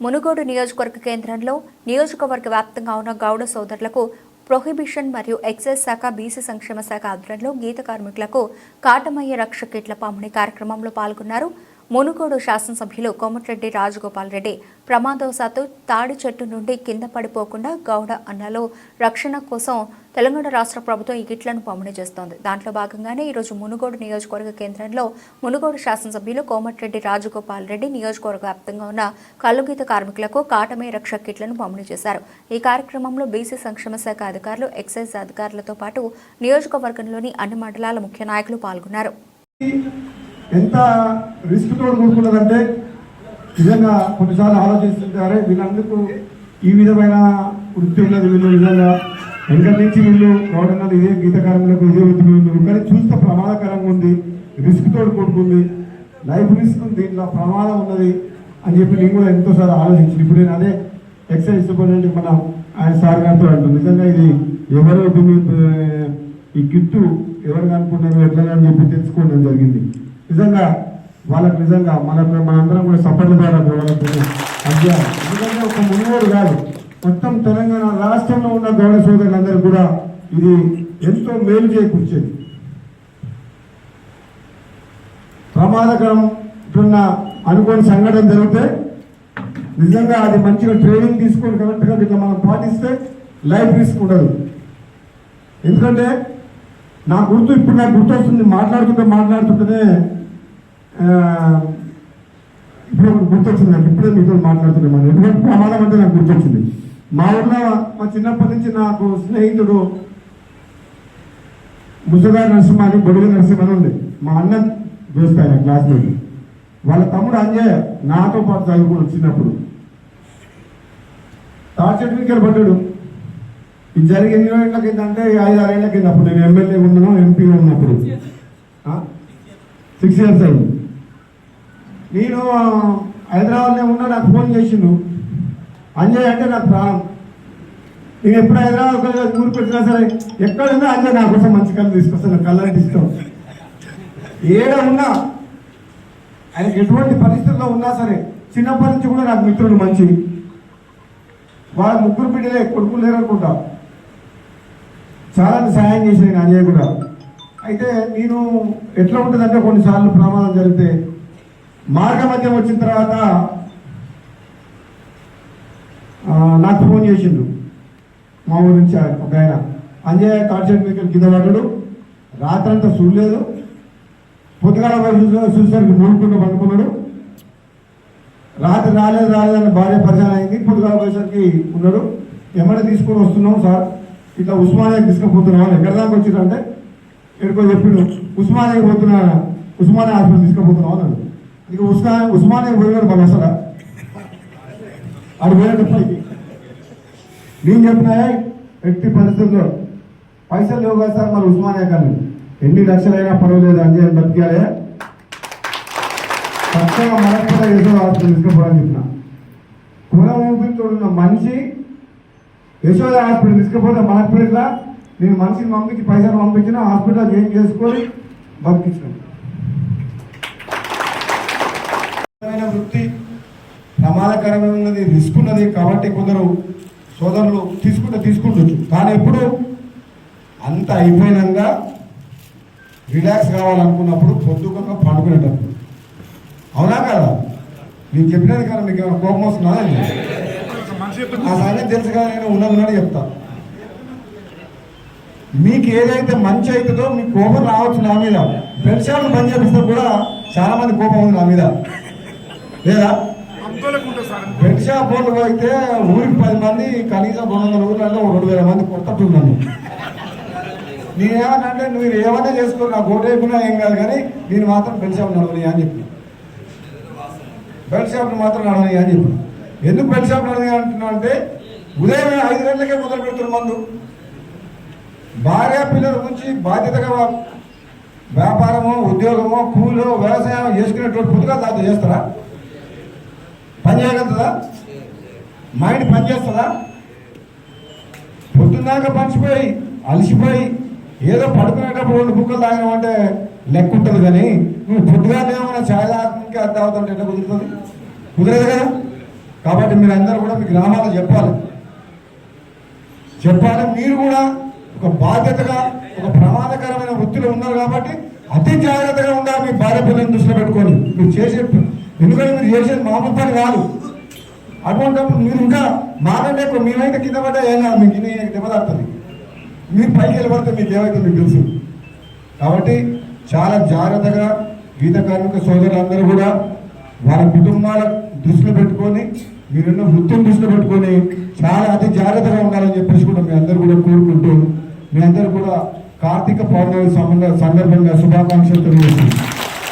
మునుగోడు నియోజకవర్గ కేంద్రంలో నియోజకవర్గ వ్యాప్తంగా ఉన్న గౌడ సోదరులకు ప్రొహిబిషన్ మరియు ఎక్సైజ్ శాఖ బీసీ సంక్షేమ శాఖ ఆధ్వర్యంలో గీత కార్మికులకు కాటమయ్య రక్ష కిట్ల పంపిణీ కార్యక్రమంలో పాల్గొన్నారు. మునుగోడు శాసనసభ్యులు కోమటిరెడ్డి రాజగోపాల్ రెడ్డి ప్రమాదవశాత్తు తాడి చెట్టు నుండి కింద పడిపోకుండా గౌడ అన్నలో రక్షణ కోసం తెలంగాణ రాష్ట్ర ప్రభుత్వం ఈ కిట్లను పంపిణీ చేస్తోంది. దాంట్లో భాగంగానే ఈరోజు మునుగోడు నియోజకవర్గ కేంద్రంలో మునుగోడు శాసనసభ్యులు కోమటిరెడ్డి రాజగోపాల్ రెడ్డి నియోజకవర్గ వ్యాప్తంగా ఉన్న కల్లుగీత కార్మికులకు కాటమే రక్ష కిట్లను పంపిణీ చేశారు. ఈ కార్యక్రమంలో బీసీ సంక్షేమ శాఖ అధికారులు ఎక్సైజ్ అధికారులతో పాటు నియోజకవర్గంలోని అన్ని మండలాల ముఖ్య నాయకులు పాల్గొన్నారు. ఎంత రిస్క్ తోడు కూడుకున్నదంటే నిజంగా కొన్నిసార్లు ఆలోచిస్తుంటారే వీళ్ళందుకు ఈ విధమైన వృత్తి ఉన్నది వీళ్ళు నిజంగా. వెంకట నుంచి వీళ్ళు గౌడన్నది ఇదే గీతకారంలో ఇదే వృత్తి వీళ్ళు కానీ చూస్తే ప్రమాదకరంగా ఉంది రిస్క్ తోడు కూడుకుంది లైఫ్ రిస్క్ ఉంది దీంట్లో ప్రమాదం ఉన్నది అని చెప్పి నేను కూడా ఎంతోసార్లు ఆలోచించింది ఇప్పుడు నేను అదే ఎక్సైజ్ సూపరింటెండెంట్ మన ఆయన సార్ గారితో అంటాం నిజంగా ఇది ఎవరు ఈ గిఫ్ట్ ఎవరు అనుకున్నారు ఎట్లా అని చెప్పి తెలుసుకోవడం జరిగింది. నిజంగా వాళ్ళకి నిజంగా మనకు మనందరం కూడా సపోర్ట్ ద్వారా వాళ్ళకి. ఎందుకంటే ఒక మునుగోడు కాదు. మొత్తం తెలంగాణ రాష్ట్రంలో ఉన్న గౌడ సోదరులందరూ కూడా ఇది ఎంతో మేలు చేకూర్చేది. ప్రమాదకరం ఉన్న అనుకోని సంఘటన జరిగితే నిజంగా అది మంచిగా ట్రైనింగ్ తీసుకొని కరెక్ట్గా ఇట్లా మనం పాటిస్తే లైఫ్ రిస్క్ ఉండదు. ఎందుకంటే నా గుర్తు ఇప్పుడు నాకు గుర్తొస్తుంది మాట్లాడుతుంటే మాట్లాడుతుంటేనే ఇప్పుడు గుర్తొచ్చింది నాకు ఇప్పుడే మీతో మాట్లాడుతున్నాను ఎందుకంటే ఎటువంటి ప్రమాదం అంటే నాకు గుర్తొచ్చింది. మా ఊర్లో మా చిన్నప్పటి నుంచి నాకు స్నేహితుడు ముసగా నరసింహ అని బొడుగు నరసింహ అని ఉంది. మా అన్న దోస్తు ఆయన క్లాస్మేట్. వాళ్ళ తమ్ముడు అంజయ్ నాతో పాటు చదువుకుని వచ్చినప్పుడు తాచెట్టు మీద పడ్డాడు. ఇది జరిగి ఎన్ని రోజుల కింద అంటే ఐదు ఆరు ఏళ్ళ కింద అప్పుడు నేను ఎమ్మెల్యే ఉన్నాను ఎంపీ ఉన్నప్పుడు. సిక్స్ ఇయర్స్ అయింది. నేను హైదరాబాద్లో ఉన్నా నాకు ఫోన్ చేసిండు. అంజయ్ అంటే నాకు ప్రాణం. నేను ఎప్పుడు హైదరాబాద్ ఊరు పెట్టినా సరే ఎక్కడ ఉన్నా అంజయ్ నా కోసం మంచి కళ్ళు తీసుకొస్తాను కళ్ళని ఇష్టం. ఏడ ఉన్నా ఆయనకి ఎటువంటి పరిస్థితుల్లో ఉన్నా సరే చిన్నప్పటి నుంచి కూడా నాకు మిత్రుడు మంచి వాళ్ళ ముగ్గురు బిడ్డలే కొడుకులు లేరనుకుంటా చాలా సహాయం చేసింది అంజయ్ కూడా. అయితే నేను ఎట్లా ఉంటుందంటే కొన్నిసార్లు ప్రమాదం జరిగితే మార్గమధ్యం వచ్చిన తర్వాత నాకు ఫోన్ చేసిండు. మా ఊరి నుంచి ఆయన- ఒక ఆయన. అంజయ్య కాన్సెప్ట్ మీద కింద పడ్డాడు. రాత్రంతా చూడలేదు. పొద్దుగాల చూసేసరికి మూడుకుండా పడుకున్నాడు. రాత్రి రాలేదు రాలేదని భార్య పరిచయం అయింది. పొద్దుగాల పోయేసరికి ఉన్నాడు. ఎమ్మడి తీసుకొని వస్తున్నాం సార్? ఇట్లా ఉస్మానియా తీసుకుపోతున్నాం ఎక్కడ దాకా వచ్చిందంటే ఎక్కడికో చెప్పిండు. ఉస్మానియాకి పోతున్నా ఉస్మానియా హాస్పిటల్ తీసుకుపోతున్నాం అన్నాడు. ఇక ఉస్మా ఉస్మానే పోయాడు మన అసలు ఆడు పోయాడు పైకి నేను చెప్పినా ఎట్టి పరిస్థితుల్లో పైసలు లేవు కదా సార్ మరి ఉస్మానియా కానీ ఎన్ని లక్షలైనా పర్వాలేదు అని చెప్పి బతికాలే ఖచ్చితంగా మనకు కూడా యశోద హాస్పిటల్ తీసుకుపోవాలని చెప్పిన కుల ఊపిరితో ఉన్న మనిషి యశోద హాస్పిటల్ తీసుకుపోతే మనకు ఇట్లా నేను మనిషిని పంపించి పైసలు పంపించిన హాస్పిటల్ ఏం చేసుకొని బతికించిన వృత్తి ప్రమాదకరమైనది రిస్క్ ఉన్నది కాబట్టి కొందరు సోదరులు తీసుకుంటే తీసుకుంటుండ్రు కానీ ఎప్పుడు అంత అయిపోయినాక రిలాక్స్ కావాలనుకున్నప్పుడు పొద్దుగా పండుకునేటప్పుడు. అవునా కదా? నేను చెప్పినది కదా మీకు ఏమైనా కోపం వస్తున్నా ఆ సంగతి తెలుసు కదా నేను ఉన్నదని చెప్తా. మీకు ఏదైతే మంచి అవుతుందో మీకు కోపం రావచ్చు నా మీద. బెడ్ పని చేపిస్తే కూడా చాలా మంది కోపం ఉంది నా మీద. లేదా? బెడ్ షాప్ వాళ్ళు అయితే ఊరికి పది మంది కనీసం రెండు వందల ఊర్లలో రెండు వేల మంది కొట్టట్టు నన్ను నేనేమన్నా నువ్వు ఏమన్నా చేసుకో నాకు ఓటు వేయకున్నా ఏం కాదు కానీ నేను మాత్రం బెడ్ షాప్ నడవని అని చెప్పి బెడ్ షాప్ మాత్రం నడవని అని చెప్పి ఎందుకు బెడ్ షాప్ నడవని అంటున్నా అంటే ఉదయం ఐదు గంటలకే మొదలు పెడుతున్న మందు. భార్య పిల్లల నుంచి బాధ్యతగా వ్యాపారమో ఉద్యోగమో కూలో వ్యవసాయం చేసుకునేటువంటి పొద్దుగా దాంతో చేస్తారా? పని చేయగలుగుతుందా మైండ్ పనిచేస్తుందా? పొద్దున్నాక పంచిపోయి అలసిపోయి ఏదో పడుకునేటప్పుడు రెండు బుక్కలు తాగినామంటే లెక్క ఉంటుంది కానీ నువ్వు పొద్దుగా ఏమైనా ఛాయ్ తాగడానికి అది తాగుతుంటే ఎట్లా కుదురుతుంది? కుదరదు కదా? కాబట్టి మీరు అందరూ కూడా మీ గ్రామాల్లో చెప్పాలి. చెప్పాలి మీరు కూడా ఒక బాధ్యతగా ఒక ప్రమాదకరమైన వృత్తిలో ఉన్నారు కాబట్టి అతి జాగ్రత్తగా ఉండాలి మీ భార్య పిల్లల్ని దృష్టిలో పెట్టుకొని. మీరు చేసే ఎందుకంటే మీరు చేసేది మామూలు పని కాదు. అటువంటిప్పుడు మీరు ఇంకా మాకంటే ఎక్కువ. మేమైతే కింద పడ్డా ఏం కాదు? మీకు కింద దెబ్బతాడుతుంది మీరు పైకి వెళ్ళబడితే మీకు ఏమైతే మీకు తెలుసు. కాబట్టి చాలా జాగ్రత్తగా గీత కార్మిక సోదరులందరూ కూడా వాళ్ళ కుటుంబాల దృష్టిలో పెట్టుకొని మీరున్న వృత్తిని దృష్టిలో పెట్టుకొని చాలా అతి జాగ్రత్తగా ఉండాలని చెప్పేసి కూడా మీ అందరూ కూడా కోరుకుంటూ మీ అందరూ కూడా కార్తీక పౌర్ణమి సంబంధ సందర్భంగా శుభాకాంక్షలు తెలియజేస్తున్నాను.